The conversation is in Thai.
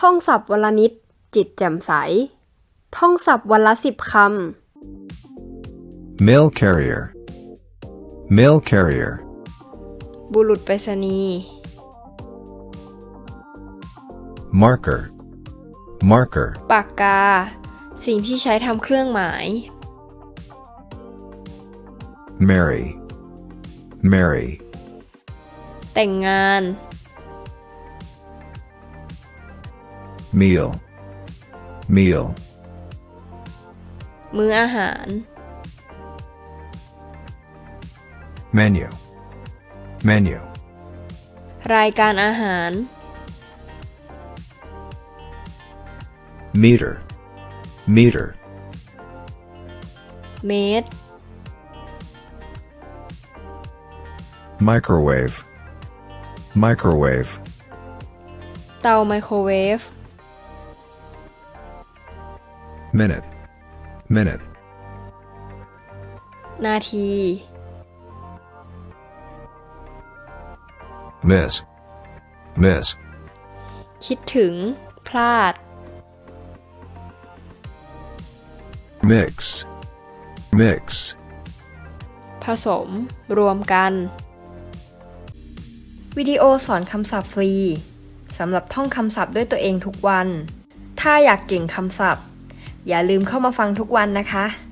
ท่องศัพท์วันละนิด จิตแจ่มใส ท่องศัพท์วันละสิบค Mail carrier. Mail carrier. ำบุรุษไปรษณีย์ Marker. Marker. ปากกา สิ่งที่ใช้ทำเครื่องหมาย Marry. Marry. แต่งงาน Meal. Meal. มื้ออาหาร Menu. Menu. รายการอาหาร Meter. Meter. เมตร Microwave. Microwave. เตาไมโครเวฟ Minute. Minute. นาที Miss. Miss. คิดถึง พลาด Mix. Mix. ผสม รวมกัน วิดีโอสอนคำศัพท์ฟรีสำหรับท่องคำศัพท์ด้วยตัวเองทุกวัน ถ้าอยากเก่งคำศัพท์ อย่าลืมเข้ามาฟังทุกวันนะคะ